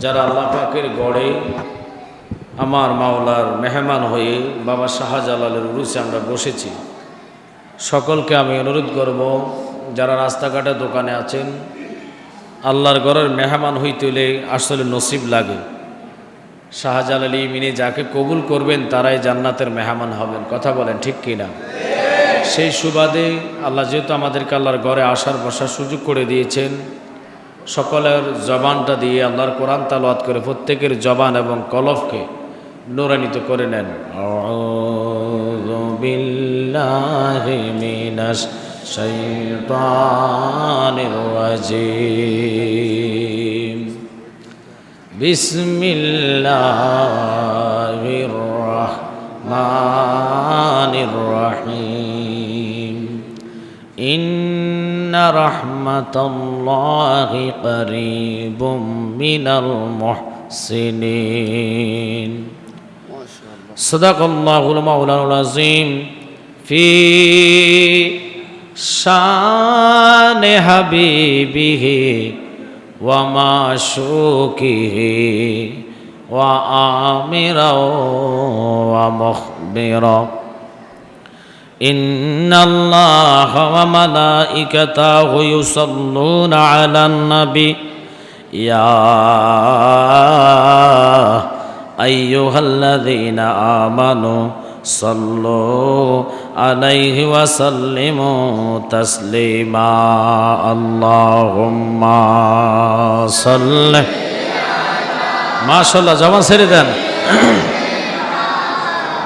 যারা আল্লাহ পাকের গড়ে আমার মাওলার মেহমান হয়ে বাবা শাহজালালের উরুসে আমরা বসেছি। সকলকে আমি অনুরোধ করব যারা রাস্তাঘাটে দোকানে আছেন আল্লাহর ঘরের মেহমান হইতে আসলে নসিব লাগে। শাহজালাল মিনি যাকে কবুল করবেন তারাই জান্নাতের মেহমান হবেন। কথা বলেন ঠিক কিনা? সেই সুবাদে আল্লাহ যেহেতু আমাদেরকে আল্লাহর ঘরে আসার বসার সুযোগ করে দিয়েছেন সকলের জবানটা দিয়ে আল্লাহর কোরআন তালোয়াত করে প্রত্যেকের জবান এবং কলফকে নোরানিত করে নেন। রহমানির রহিম। إن رحمة الله قريب من المحسنين صدق الله المولى العظيم في شان حبيبه ومعشوقه وآمرا ومخبرا إن الله وملائكته يصلون على النبي يا أيها الذين آمنوا صلوا عليه وسلموا تسليما اللهم صل ما شاء الله جوان سيدنا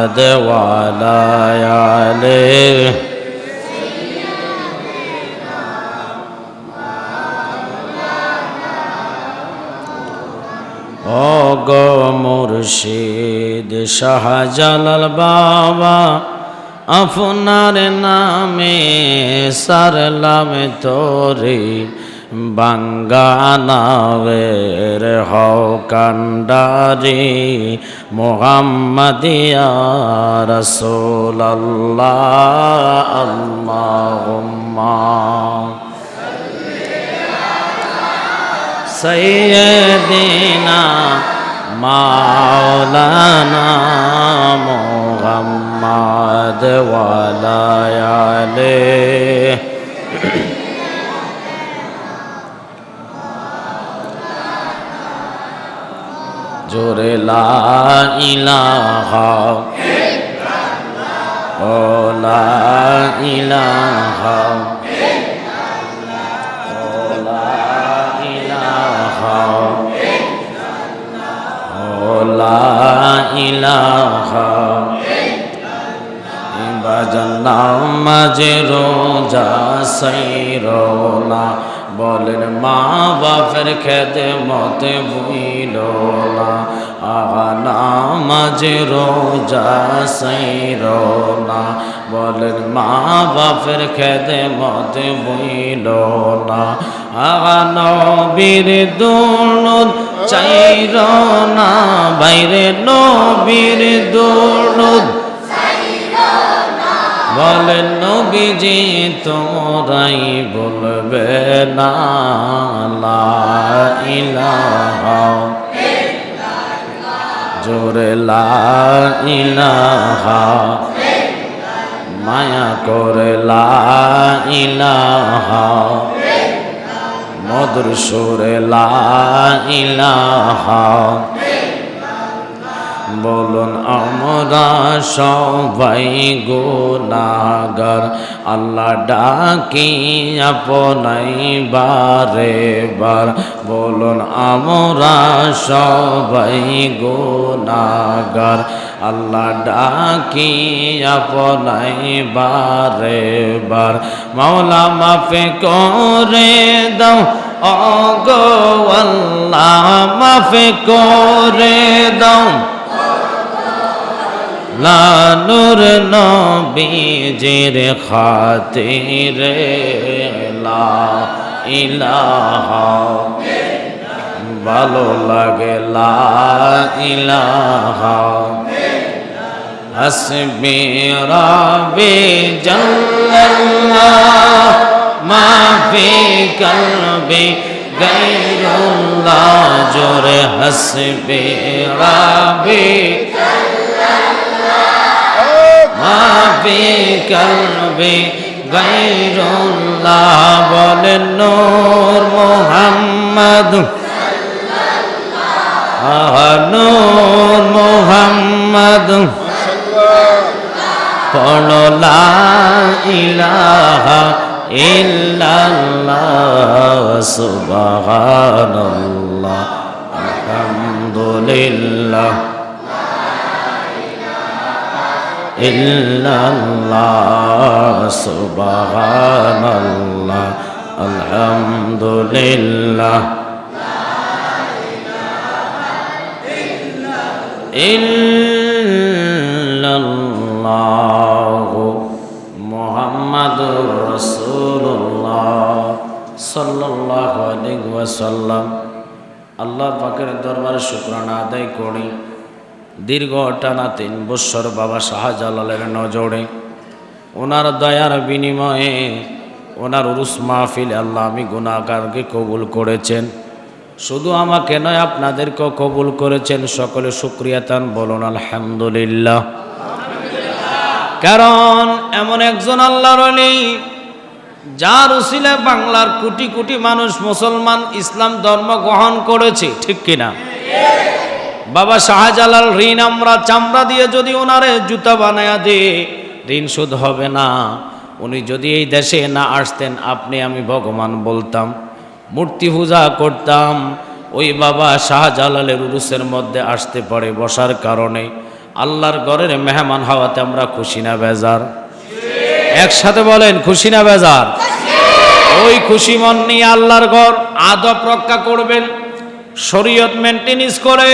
محمد وعلى آله ও গো মুর্শিদ শাহজালাল বাবা আপনার নামে সারলাম তোরে বাঙ্গানাওয়ের হও কান্ডারি মোহাম্মদিয়া রসোল্লাহ আল্লাহুম্মা। সৈয়দিনা মাওলানা মোহাম্মদ ওয়ালায়ালে জোরে লা ইলাহা ও লা ইলাহা ইলাহা বাজান্নাম মাঝে রোজা সাইরোনা বলেন, মা বাপের খেতে মতে বুইল না। আনা মাঝে রোজা সাইরোনা বলেন, মা বাপের খেতে মতে বুইল না। আগানো বীর দুনুদ চাইর না। বাইরে নবীর দুনুদ বলেন নবীজি তোমরাই বলবে না ইলাহা জোরে ইলাহা। মায়া করে ইলাহা। মধুর সুরে ইলাহা। বলুন, আমরা সবাই গুনাগার আল্লাহ ডাকি আপনাই বারে বার। বলুন, আমরা সবাই গুনাগার আল্লাহ ডাকি আপনাই বারে বার। মাওলা মাফে করে দাও অগো আল্লাহ মাফে করে দাও। লানুর নবীজির খাতিরে, লা ইলাহা ভালো লাগে, লা ইলাহা হাসবি রাবি জাল্লাল্লাহ মা ফি কলবি গায়রুল্লাহ, জোরে হাসবি রাবি মা ফি কলবি গায়রুল্লাহ বলেন নূর মুহাম্মদ। নূর মুহাম্মদ। পড়ো লা ইলাহা ইল্লাল্লাহ, সুবহানাল্লাহ, আলহামদুলিল্লাহ। ইল্লাল্লাহ, সুবহানাল্লাহ, আলহামদুলিল্লাহ। ইল্লাল্লাহ মুহাম্মাদুর রাসূলুল্লাহ সাল্লাল্লাহু আলাইহি ওয়াসাল্লাম। আল্লাহ পাকের দরবারে শুকরানা আদায় করি। দীর্ঘ টানা তিন বৎসর বাবা শাহজালালের নজরে। ওনার দয়ার বিনিময়ে ওনার উরুস মাহফিল আল্লাহ আমি গুণাগারকে কবুল করেছেন। শুধু আমাকে নয়, আপনাদেরকেও কবুল করেছেন। সকলে সুক্রিয়াতান বলুন আলহামদুলিল্লাহ। কারণ এমন একজন আল্লাহর অলি যার উসিলে বাংলার কোটি কোটি মানুষ মুসলমান ইসলাম ধর্ম গ্রহণ করেছে, ঠিক কিনা? বাবা শাহজালাল ঋণ আমরা চামড়া দিয়ে যদি ওনারে জুতা বানায়া দিয়ে ঋণ শোধ হবে না। উনি যদি এই দেশে না আসতেন, আপনি আমি ভগবান বলতাম। মূর্তি পূজা করতাম, ওই বাবা শাহজালালের উরুসের মধ্যে আসতে পারে বসার কারণে। আল্লাহর ঘরের মেহমান হওয়াতে আমরা খুশি না, বেজার। একসাথে বলেন, খুশি না, বেজার? ওই খুশি মন নিয়ে আল্লাহর ঘর আদব রক্ষা করবেন, শরীয়ত মেনটেন্স করে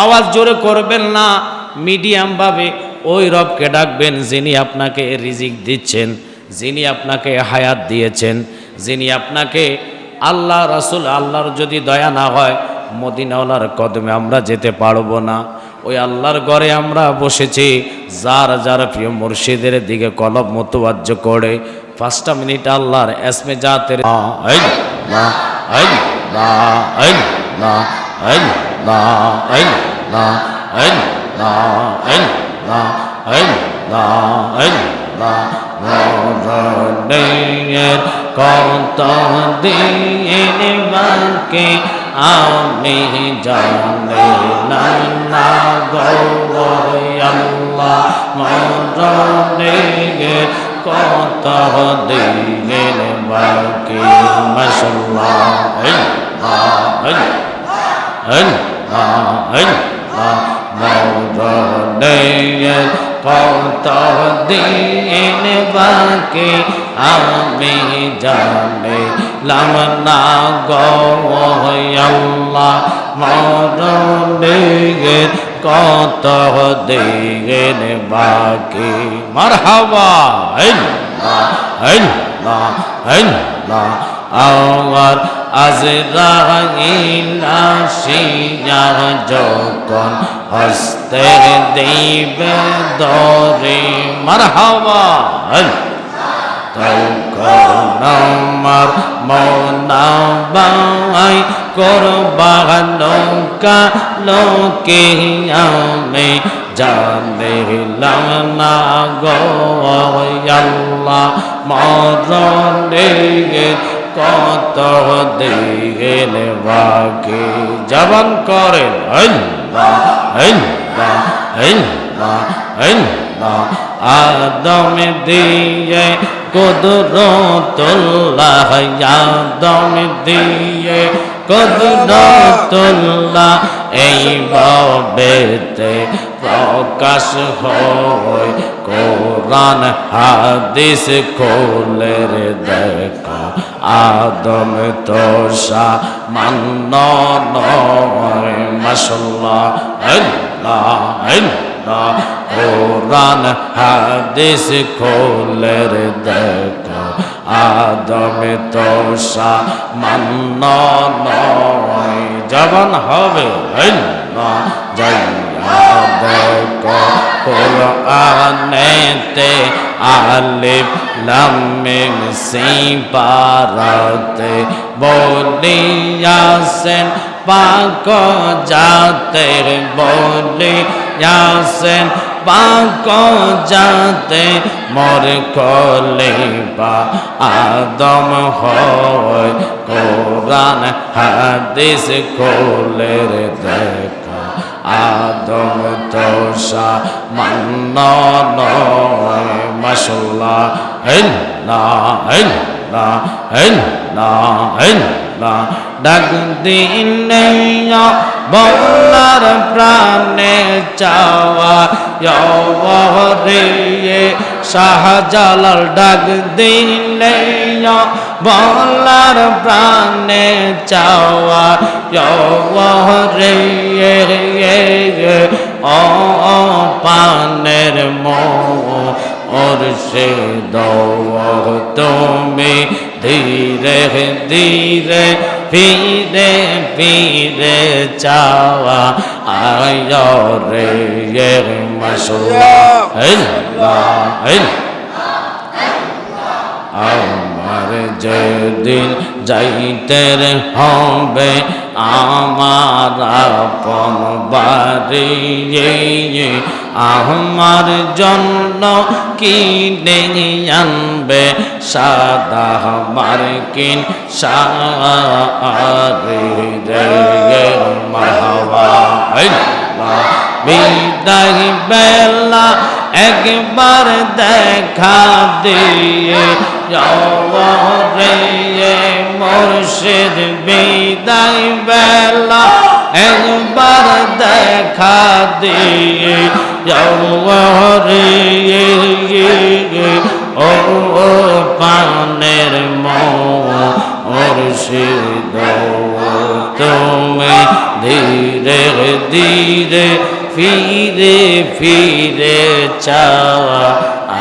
আওয়াজ জোরে করবেন না মিডিয়ামভাবে ওই রবকে ডাকবেন যিনি আপনাকে রিজিক দিচ্ছেন, যিনি আপনাকে হায়াত দিয়েছেন, যিনি আপনাকে আল্লাহ রাসুল, আল্লাহর যদি দয়া না হয়, মদিনাওয়ালার কদমে আমরা যেতে পারব না। ওই আল্লাহর ঘরে আমরা বসেছি, যার যার প্রিয় মুর্শিদের দিকে কলব মতবাজ্য করে। পাঁচটা মিনিট আল্লাহর এসমে জাতের না না না না। কত দিন বাকি আমি জানি না না গৌরয়াল্লা মরণে কত দিন বাকি মশলা কত দিন বাকি আমি জানি লামনা গো আল্লাহ মরনের কত দিন বাকি মারহাবা আমার আজরাইলা শিয়া যখন হস্তে দিবে দরে, মারহাবা। তখন আমার মনাবাই করবা নৌকা লোকে আমি জানিলাম না গো, আল্লাহ মরণে কত দিন বাকি জবান করেন আদম দিয়ে কুদরতুল্লাহ আদম দিয়ে কুদরতুল্লাহ এই ভবেতে প্রকাশ হয়। কোরআন হাদিস খোলে রে দেখো, আদম তোষা মান্য নয়। মাশাল্লাহ আল্লাহ আল্লাহ কোরআন হাদিস খোলে রে দেখো, আদম তো সামান্য নয়। জবান হবে কোরআনেতে আলিফ লাম মিম সিপারাতে বলিয়াছেন পাক জাতের বলিয়াছেন পাক জাতে মোর কলিবা আদম হয়। কোরআন, হাদিস কোলে দেখা। আদম তোষা মান্ন নয়। মাসাল্লাহ না না না না ডাক দিনে বলার প্রাণে চাওয়া রে শাহজালাল ডাক দিলে বলার প্রাণে চাওয়া রে ও পানের মো সে দৌ তুমি ধীরে ধীরে ফিরে ফিরে চাওয়া আয় রে মশলা যেদিন যাইতে হবে আমার আপন বাড়ি আমার জন্য কিনে আনবে? সাদা মার্কিন সারি রে মাহবা বিদায় বেলা একবার দেখা দিয়ে রে মুর্শিদ বিদায় বেলা একবার দেখা দিয়ে রে ও পানের মুর্শিদ, তুমি ধীরে ধীরে ফিরে ফিরে চাওয়া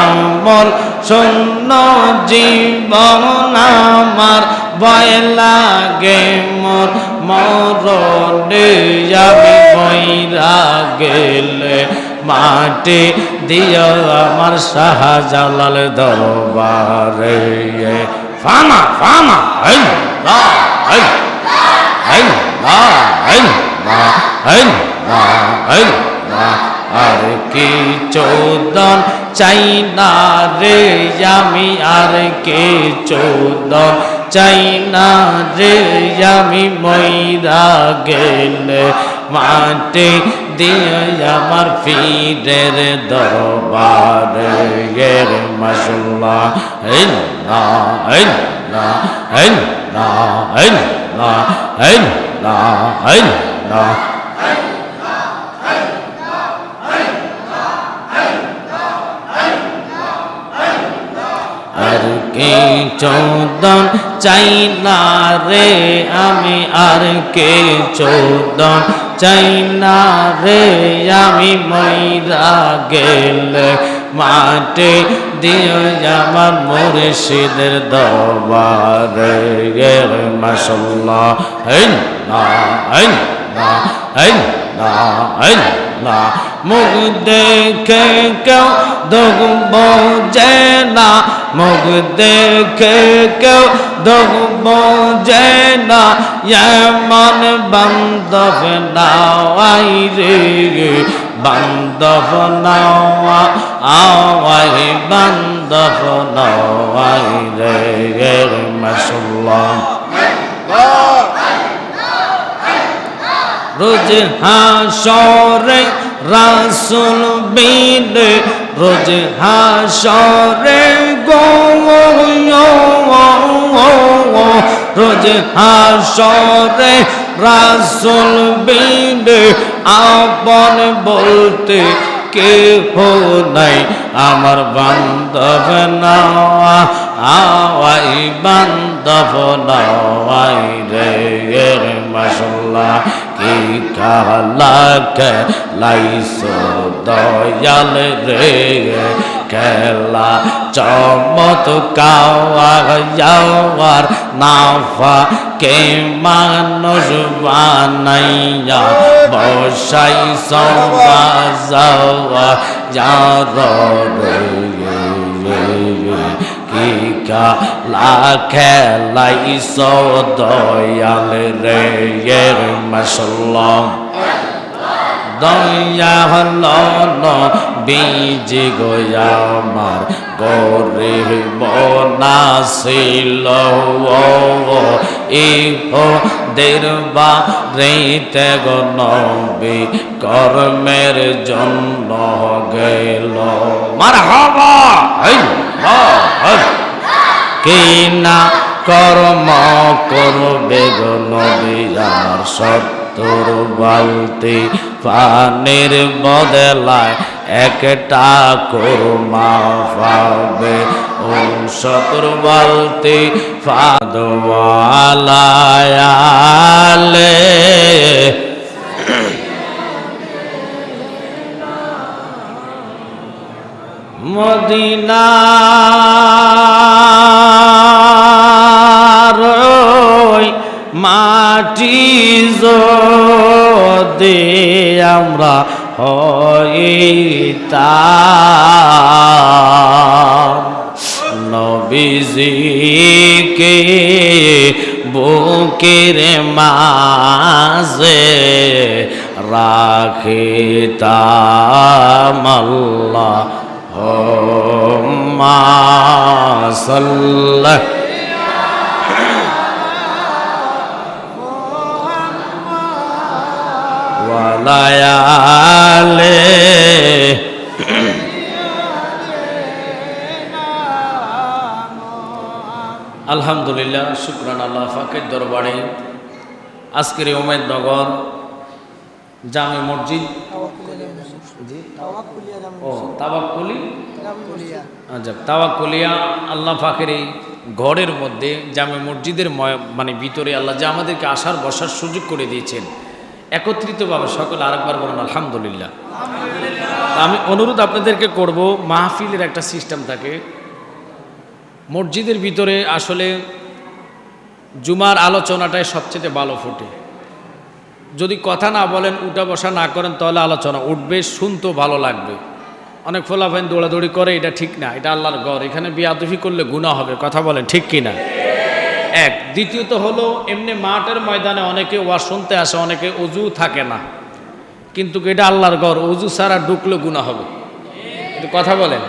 আমল শূন্য জীবন আমার ভয় লাগে, মোর মরণে যাবে বইরা গেলে মাটি দিও আমার শাহজালাল দরবারে। ফানা ফানা হেন লা হেন হেন লা হেন লা হেন লা হেন লা আর কি চৌদন চাই না রে আমি আর কে চৌদন চাই না রে আমি মইরা গেলে মাটি দিয়ে আমার ফিরের দরবারে এর মশলা না না না না হেন না না আর কে চৌদন চাই না রে আমি আর কে চৌদন চাই না রে আমি মইরা গেলে মাটি দিও আমার মুর্শিদের দরবারে। এর মাসাল্লাহ হেন না হেন না হেন না হেন না মুখ দেখে কেউ দগব যে না। মুখ দেখে কেউ দগব যে না। এমন বান্ধব নাওয়াই রে। বান্ধব নাওয়া আওয়াই বান্ধব নাওয়াই রে। মাসাল্লাহ রোজ হাসরে রাসুল বিনে রোজ হাসরে গো রোজ হাসরে রাসুল বিনে আপন বলতে কেহ নাই আমার বান্ধব নাওয়া আওয়াই বান্ধব নাওয়াই রে মশলা কি কালাকে লাইসো দয়াল রে? খেলা চমত কাওয়া যাওয়ার নাফা কে মানুষ বানাইয়া বসাই সবা যাওয়া যার রে। কি কালা খেলাই দয়াল রে এর মশলা দয়া হল বীজ গোয়ামার গরিব বনাছিল ইহ দেরবা রেতে গো নবী, কর্মের জন্য গেল। মার হবা কি না কর্ম করবে গনবি আর আমার সত্তর বালতি পানির বদলায় একটা কোরমা পাবে। সত্তর বালতি ফাদওয়ালায়ালে মদিনার মাটি দে আমরা হইতাম। নবীজিকে বুকের মাঝে রাখিতাম। আল্লাহ মা সাল্লাহ ওয়ালায়ালে আলহামদুলিল্লাহ, শুক্রান আল্লাহ ফাকের দরবারে আজকের এই ওমেদনগর জামে মসজিদ। ও তাবাকুলি আচ্ছা তাওয়াক্কুলিয়া আল্লাহ পাকের এই ঘরের মধ্যে জামে মসজিদের মানে ভিতরে আল্লাহ যে আমাদেরকে আসার বসার সুযোগ করে দিয়েছেন। একত্রিতভাবে সকলে আরেকবার বলুন, আলহামদুলিল্লাহ। আমি অনুরোধ আপনাদেরকে করব, মাহফিলের একটা সিস্টেম থাকে। মসজিদের ভিতরে আসলে জুমার আলোচনাটাই সবচেয়ে ভালো ফোটে। যদি কথা না বলেন, উঠা বসা না করেন, তাহলে আলোচনা উঠবে, শুনতেও ভালো লাগবে। অনেক ফোলাফাইন দৌড়াদৌড়ি করে, এটা ঠিক না, এটা আল্লাহর গড় এখানে বিয়াদফি করলে গুণা হবে, কথা বলেন ঠিক কি না এক। দ্বিতীয়ত হলো, এমনি মাঠের ময়দানে অনেকে ওয়া শুনতে আসে, অনেকে অজু থাকে না। কিন্তু এটা আল্লাহর ঘর অজু ছাড়া ঢুকলে গুণা হবে। কথা বলেন।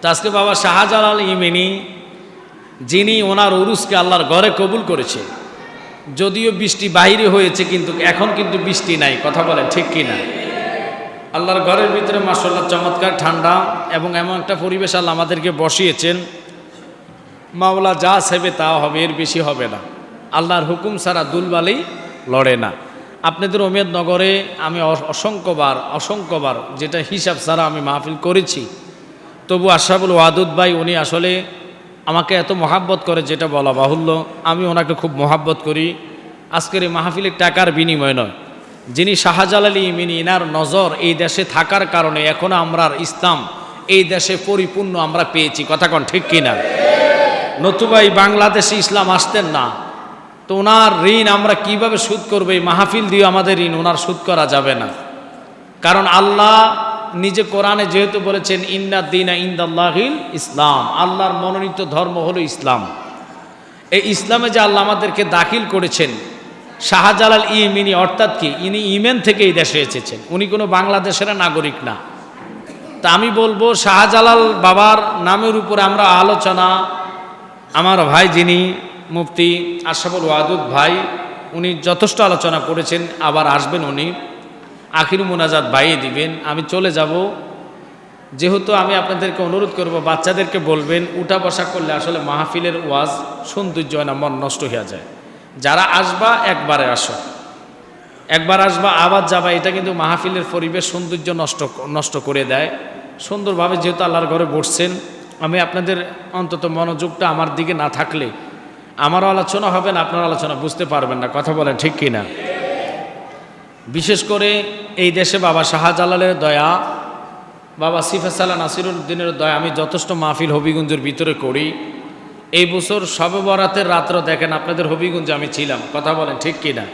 তো আজকে বাবা শাহজালাল ইমিনি, যিনি ওনার উরুসকে আল্লাহর ঘরে কবুল করেছে, যদিও বৃষ্টি বাইরে হয়েছে, কিন্তু এখন কিন্তু বৃষ্টি নাই। কথা বলেন, ঠিক কি না? আল্লাহর ঘরের ভিতরে মাসাল্লাহ চমৎকার ঠান্ডা এবং এমন একটা পরিবেশ আল্লাহ আমাদেরকে বসিয়েছেন। মাওলা যা সেবে তা হবে, এর বেশি হবে না। আল্লাহর হুকুম ছাড়া দুলবালি লড়ে না। আপনাদের নগরে আমি অসংখ্যবার অসংখ্যবার যেটা হিসাব ছাড়া আমি মাহফিল করেছি, তবু আশরাফুল ওয়াদুদ ভাই, উনি আসলে আমাকে এত মহাব্বত করে যেটা বলা বাহুল্য, আমি ওনাকে খুব মহাব্বত করি। আজকের এই মাহফিলের টাকার বিনিময় নয়। যিনি শাহজালাল ইমিনী ইনার নজর এই দেশে থাকার কারণে এখনও আমরা ইসলাম এই দেশে পরিপূর্ণ আমরা পেয়েছি। কথা কন ঠিক কিনা? নতুবা এই বাংলাদেশে ইসলাম আসতেন না। তো ওনার ঋণ আমরা কীভাবে সুদ করব? এই মাহফিল দিয়ে আমাদের ঋণ ওনার সুদ করা যাবে না। কারণ আল্লাহ নিজে কোরআনে যেহেতু বলেছেন, ইন্না দিনা ইন্দাল্লাহিল ইসলাম। আল্লাহর মনোনীত ধর্ম হলো ইসলাম। এই ইসলামে যে আল্লাহ আমাদেরকে দাখিল করেছেন, শাহজালাল ইমিনি অর্থাৎ কি? ইনি ইমেন থেকে এই দেশে এসেছেন। উনি কোনো বাংলাদেশের নাগরিক না। তা আমি বলব, শাহজালাল বাবার নামের উপরে আমরা আলোচনা আমার ভাই যিনি মুফতি আশরাফুল ওয়াদুদ ভাই, উনি যথেষ্ট আলোচনা করেছেন, আবার আসবেন উনি। আখির মোনাজাত বাইয়ে দিবেন। আমি চলে যাব। যেহেতু আমি আপনাদেরকে অনুরোধ করব, বাচ্চাদেরকে বলবেন, উঠা বসা করলে আসলে মাহফিলের ওয়াজ সৌন্দর্য না, মন নষ্ট হয়ে যায়। যারা আসবা, একবারে আসো। একবার আসবা, আবার যাবা, এটা কিন্তু মাহফিলের পরিবেশ সৌন্দর্য নষ্ট নষ্ট করে দেয়। সুন্দরভাবে যেহেতু আল্লাহর ঘরে বসছেন আমি আপনাদের অন্তত মনোযোগটা আমার দিকে না থাকলে আমারও আলোচনা হবে না আপনার আলোচনা, বুঝতে পারবেন না, কথা বলেন ঠিক কি না বিশেষ করে এই দেশে বাবা শাহজালালের দয়া, বাবা সিফাসাল্লাহ নাসিরুদ্দিনের দয়া, আমি যথেষ্ট মাহফিল হবিগঞ্জের ভিতরে করি। এই বছর সবে বরাতের রাত্র দেখেন আপনাদের হবিগঞ্জে আমি ছিলাম, কথা বলেন ঠিক কি না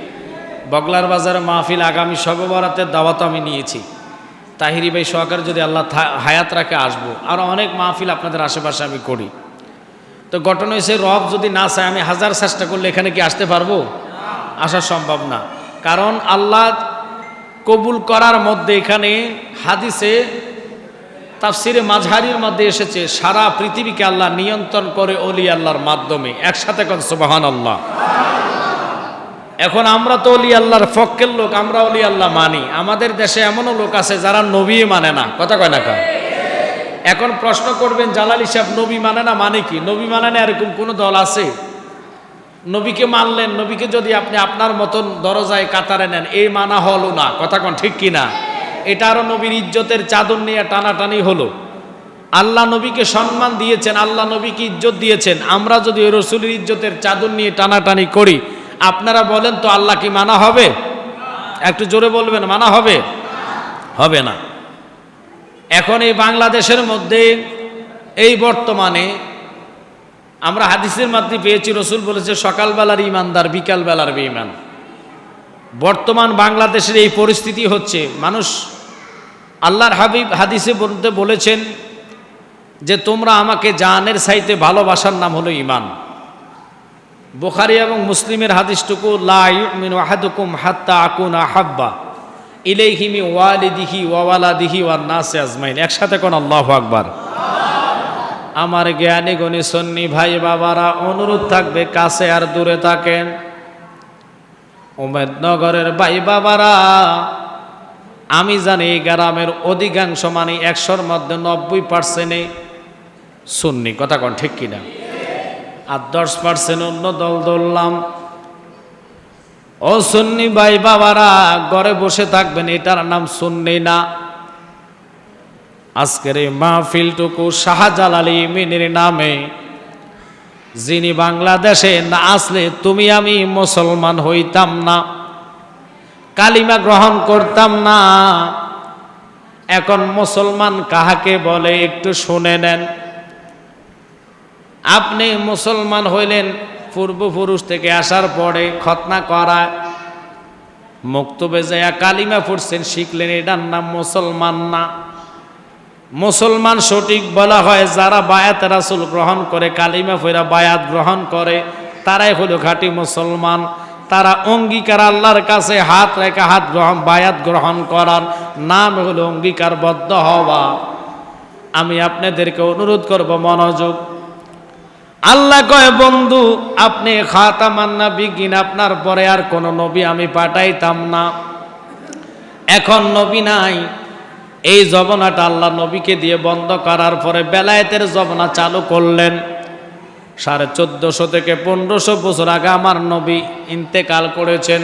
বগলার বাজারে মাহফিল আগামী সবে বরাতের দাওয়াত আমি নিয়েছি। তাহিরি ভাই সহকারে যদি আল্লাহ হায়াত রাখে, আসব। আরও অনেক মাহফিল আপনাদের আশেপাশে আমি করি। তো ঘটনা হয়েছে, রব যদি না চায়, আমি হাজার চেষ্টা করলে এখানে কি আসতে পারব? আসা সম্ভব না। কারণ আল্লাহ কবুল করার মধ্যে এখানে হাদিসে, তাফসিরে মাঝহারির মধ্যে এসেছে, সারা পৃথিবীকে আল্লাহ নিয়ন্ত্রণ করে অলি আল্লাহর মাধ্যমে। একসাথে কন সুবাহান আল্লাহ এখন আমরা তো অলি আল্লাহর ফক্কের লোক, আমরা অলি আল্লাহ মানি। আমাদের দেশে এমনও লোক আছে যারা নবী মানে না। কথা কয় না কা এখন প্রশ্ন করবেন, জালালি সাহেব নবী মানে না মানে কি? নবী মানে না এরকম কোনো দল আছে? নবীকে মানলেন, নবীকে যদি আপনি আপনার মতন দরজায় কাতারে নেন, এই মানা হলো না। কথা কোন ঠিক কি না? এটা আরও নবীর ইজ্জতের চাদর নিয়ে টানাটানি হলো। আল্লাহ নবীকে সম্মান দিয়েছেন, আল্লাহ নবীকে ইজ্জত দিয়েছেন। আমরা যদি রসুলের ইজ্জতের চাদর নিয়ে টানাটানি করি আপনারা বলেন তো আল্লাহ কি মানা হবে? একটু জোরে বলবেন, মানা হবে? হবে না। এখন এই বাংলাদেশের মধ্যে এই বর্তমানে আমরা হাদিসের মাধ্যমে পেয়েছি, রসুল বলেছে, সকালবেলার ইমানদার বিকালবেলার বেঈমান। বর্তমান বাংলাদেশের এই পরিস্থিতি হচ্ছে, মানুষ আল্লাহর হাবিব হাদিসে বলতে বলেছেন যে, তোমরা আমাকে জানের সাইতে ভালোবাসার নাম হলো ইমান বোখারি এবং মুসলিমের হাদিসটুকু লাইমিন হাত্তা আকুন আহাব্বা ইলেহিমি ওয়ালিদিহি ওয়ালাদিহি ওয়ান নাসে আজমাইন। একসাথে কোন আল্লাহ আকবার। আমার জ্ঞানী, গণী, সন্নি ভাই বাবারা, অনুরোধ থাকবে, কাছে আর দূরে থাকেন। উমেদনগরের ভাই বাবারা, আমি জানি গ্রামের অধিকাংশ মানে একশোর মধ্যে নব্বই পার্সেন্টে সুন্নি। কথা কন ঠিক কিনা? আর দশ পার্সেন্ট অন্য দল ধরলাম। ও সুন্নি ভাই বাবারা, ঘরে বসে থাকবেন, এটার নাম সুন্নি না। আজকের এই মাহফিলটুকু শাহজালাল ইমিনের নামে। যিনি বাংলাদেশে না আসলে তুমি আমি মুসলমান হইতাম না। কালিমা গ্রহণ করতাম না। এখন মুসলমান কাহাকে বলে একটু শুনে নেন। আপনি মুসলমান হইলেন, পূর্বপুরুষ থেকে আসার পরে খতনা করা, মুক্তবে যায়া কালিমা পড়ছেন, শিখলেন এটার নাম মুসলমান না। মুসলমান সঠিক বলা হয়, যারা বায়াত রাসুল গ্রহণ করে, কালিমা ফেরা বায়াত গ্রহণ করে, তারাই হলো খাঁটি মুসলমান। তারা অঙ্গীকার আল্লাহর কাছে হাত রেখা হাত গ্রহণ, বায়াত গ্রহণ করার নাম হলো অঙ্গীকারবদ্ধ হওয়া। আমি আপনাদেরকে অনুরোধ করব মনোযোগ আল্লাহ কয়, বন্ধু, আপনি খাতামান্না বিজ্ঞান আপনার পরে আর কোনো নবী আমি পাঠাইতাম না। এখন নবী নাই। এই জবনাটা আল্লাহ নবীকে দিয়ে বন্ধ করার পরে বেলায়েতের জবনা চালু করলেন। সাড়ে চোদ্দশো থেকে পনেরোশো বছর আগে আমার নবী ইন্তেকাল করেছেন।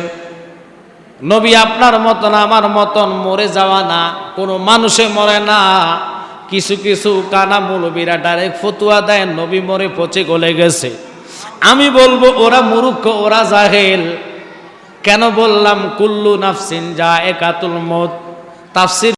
নবী আপনার মতন, আমার মতন মরে যাওয়া না, কোনো মানুষে মরে না। কিছু কিছু কানা মৌলবীরা ডাইরেক্ট ফতুয়া দেয়, নবী মরে পচে গলে গেছে। আমি বলব, ওরা মুরুক্ষ ওরা জাহেল। কেন বললাম, কুল্লু নাফসিন যা একাতুল মত তাফসির